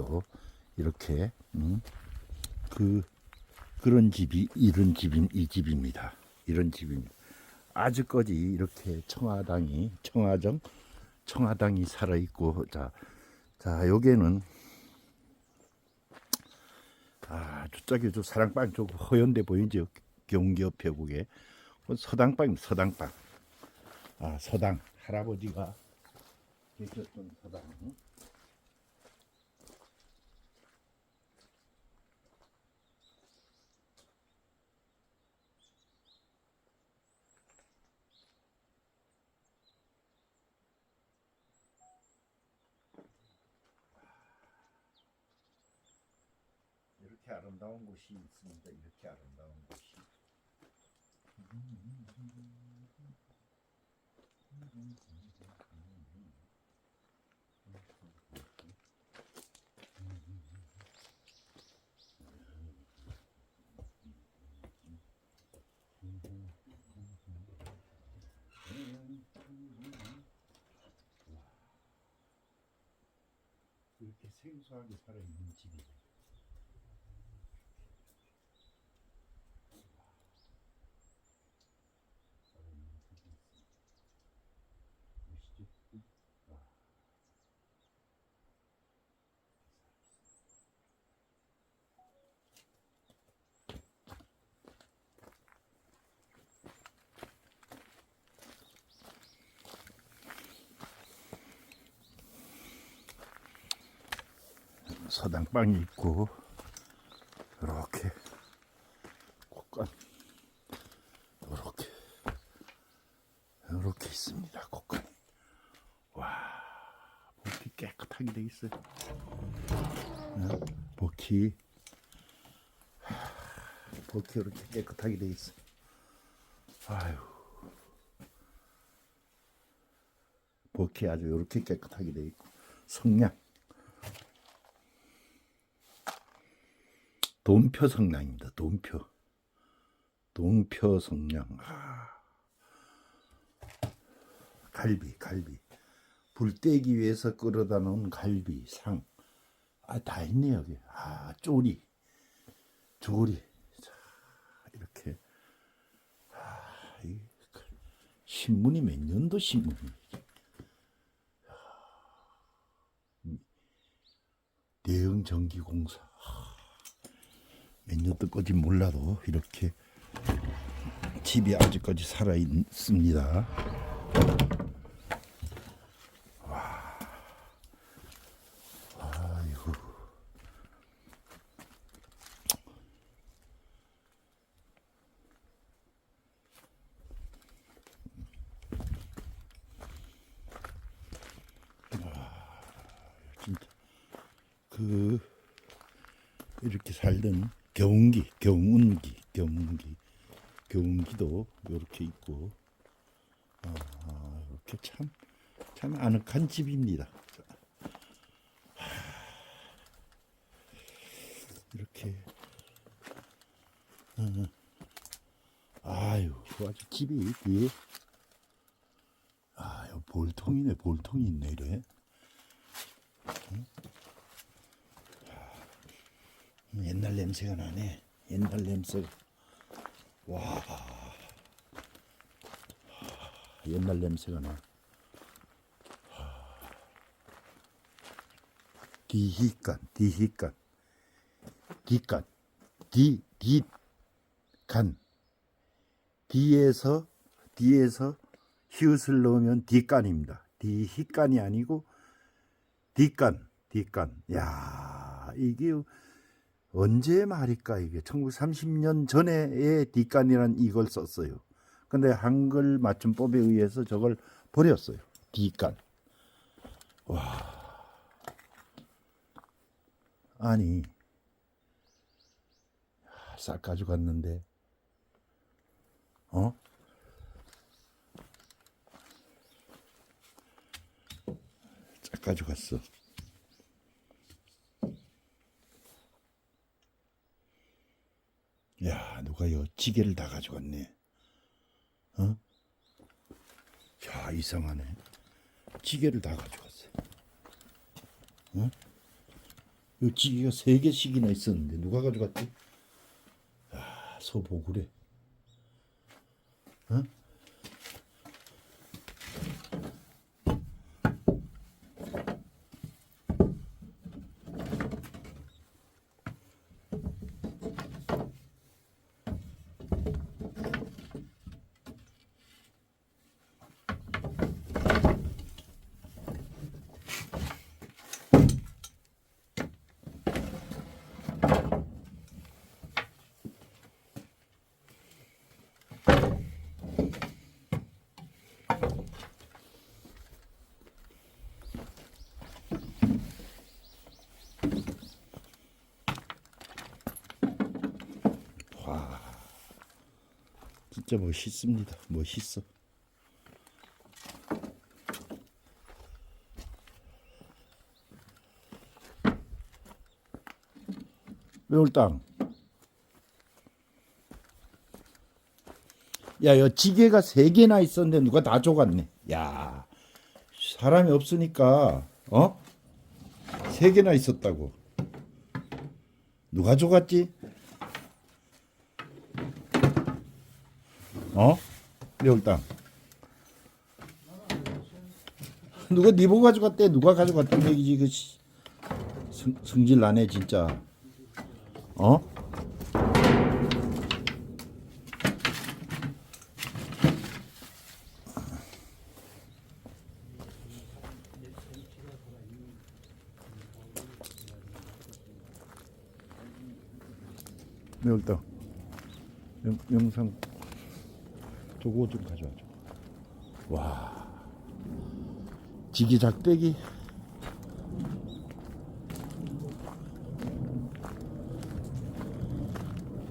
집이죠. 이렇게 음, 그 그런 집이 이런 집인 이 집입니다. 이런 집입니다. 아직까지 이렇게 청아당이 청아정 청아당이 살아 있고 자, 자 여기는 아 저쪽에 저 사랑방 쪽 허연대 보이죠 경기 옆에 그게 그 서당방 서당방 아 서당 할아버지가 계셨던 서당 이렇게 아름다운 곳이 있습니다. 이렇게 아름다운 곳이. 이렇게 생소하게 살아있는. 보시죠. 아. 서당방이 있고 이렇게 곳간 이렇게 이렇게 있습니다. 곳간이 와 복이 깨끗하게 돼 있어요. 어, 복이 하, 복이 이렇게 깨끗하게 돼 있어. 아유 복이 아주 이렇게 깨끗하게 돼 있고 성냥 돈표 성냥입니다. 돈표. 동표 성냥. 아. 갈비, 갈비. 불 떼기 위해서 끌어다 놓은 갈비, 상. 아, 다 있네, 여기. 아, 쪼리. 조리. 자, 이렇게. 아, 이 신문이 몇 년도 신문이. 대응 전기공사. 몇 년도 거지 몰라도 이렇게 집이 아직까지 살아 있습니다. 와, 아이고. 와, 진짜 그 이렇게 살던 경운기, 경운기, 경운기, 경운기도 이렇게 있고, 아, 이렇게 참, 참 아늑한 집입니다. 이렇게, 어, 아유, 아주 집이 뒤에, 아, 요 볼통이네, 볼통이 있네, 이래. 음, 옛날 냄새가 나네. 옛날 냄새. 와. 옛날 냄새가 나. 디히간, 디히간, 디간, 디, 디, 간. 디에서, 디에서 히읗을 넣으면 디간입니다. 디히간이 아니고 디간, 디간. 야, 이게 언제 말일까 이게 1930년 전에의 뒷간이란 이걸 썼어요. 근데 한글 맞춤법에 의해서 저걸 버렸어요. 뒷간. 와. 아니. 싹 가져갔는데. 어? 싹 가져갔어. 야, 누가 요 지게를 다 가져갔네. 어? 야, 이상하네. 지게를 다 가져갔어. 어? 요 지기가 세 개씩이나 있었는데 누가 가져갔지? 아, 소보구래. 진짜 멋있습니다. 멋있어. 매울땅. 야, 여 지게가 세 개나 있었는데 누가 다 줘갔네. 야, 사람이 없으니까 어? 세 개나 있었다고. 누가 줘갔지? 어? 매울땅. 누가 니보 가져갔대? 누가 가져갔단 얘기지? 그 씨. 승, 승질 나네 진짜. 어? 매울땅. 영, 영상 저거 좀 가져와줘. 와. 지기 작대기.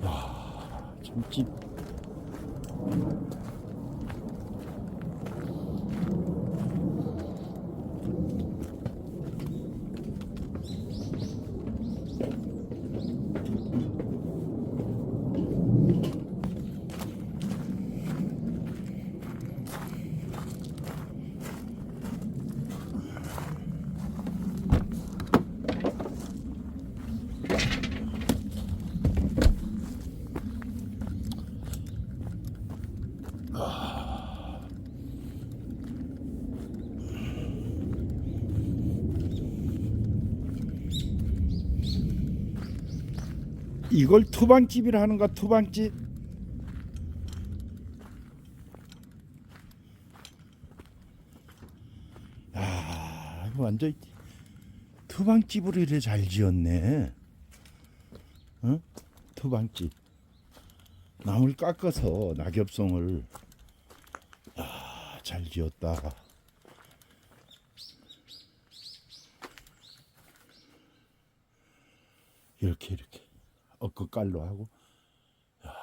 와, 참집. 이걸 투방집이라 하는가 투방집? 아, 이거 완전 투방집으로 이래 잘 지었네. 어? 투방집. 나무를 깎아서 낙엽송을 아, 잘 지었다. 이렇게 이렇게 엇끝깔로 하고 야.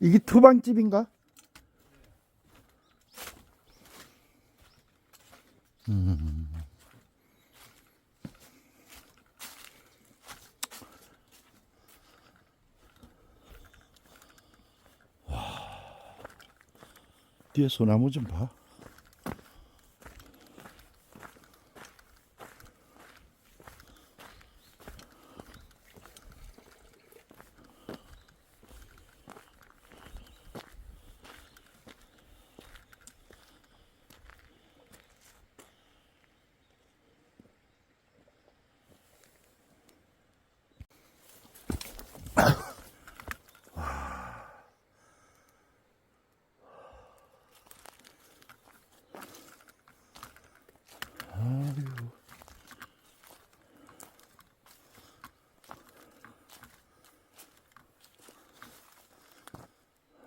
이게 투방집인가? 뒤에 소나무 좀 봐.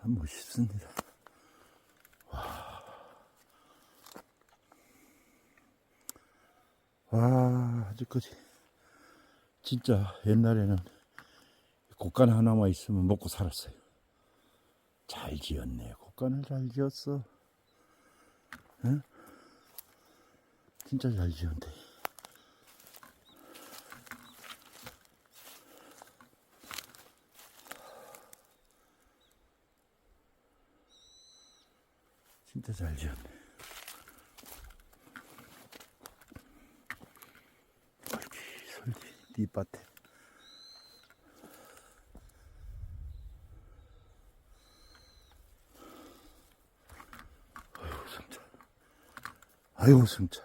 멋있습니다. 와, 와 아직까지 진짜 옛날에는 곡간 하나만 있으면 먹고 살았어요. 잘 지었네. 곡간을 잘 지었어. 응? 진짜 잘 지었네. 진짜 잘 지었네. 뒷밭에. 아이고 승차. 아이고 승차.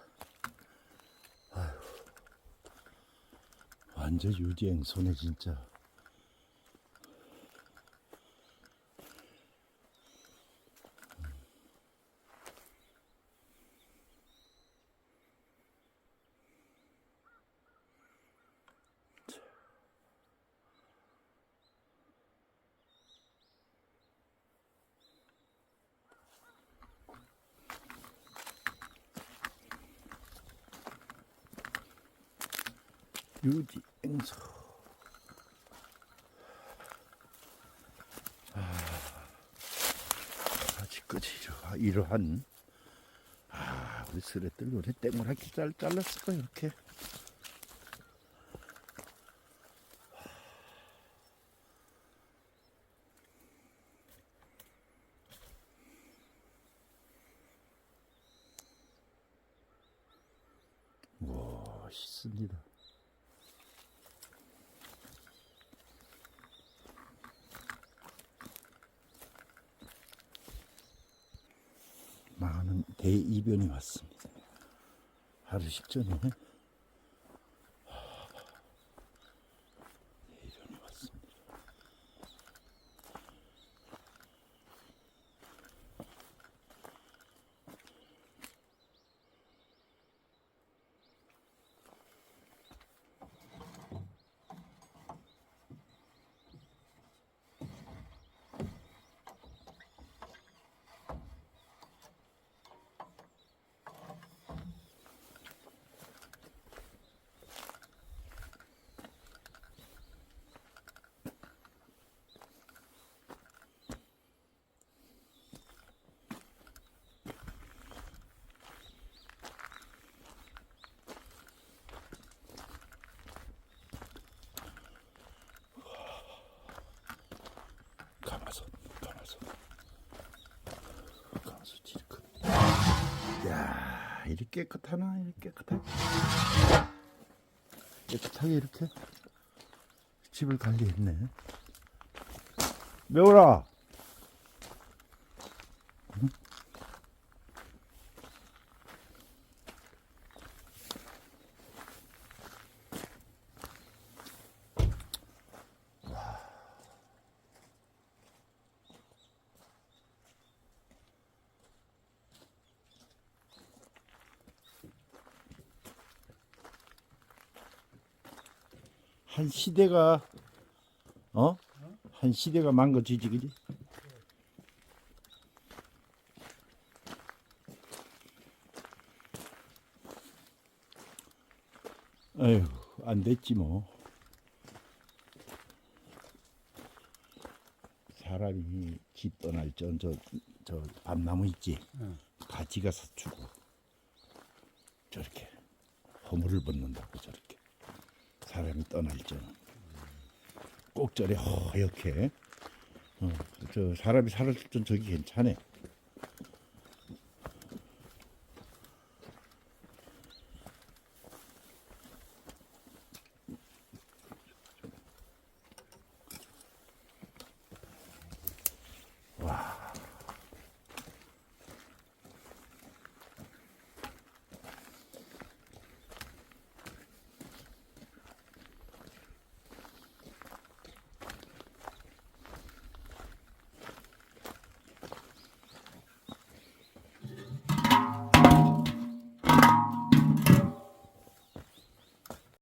아이고. 완전 유지행 손에 진짜. 유지행소. 아, 아직까지 이러- 이러한 아 우리 스레들 요새 땡물하게 잘 잘랐을 거야 이렇게. 멋있습니다. 많은 대이변이 왔습니다. 하루 식전에 대이변이 왔습니다. 가마솥, 가마솥, 가마솥 지르크. 야, 이렇게 깨끗하나? 이렇게 깨끗하게. 깨끗하게 이렇게 집을 관리했네. 매워라. 한 시대가 어? 한 시대가 망가지지 그지? 에휴 안 됐지 뭐 사람이 집 떠날 전저 저 밤나무 있지 같이 가서 주고 저렇게 허물을 벗는다고 저렇게 사람이 떠날 때는 꼭저래 허옇게. 어, 저 사람이 살았을 땐 저기 괜찮아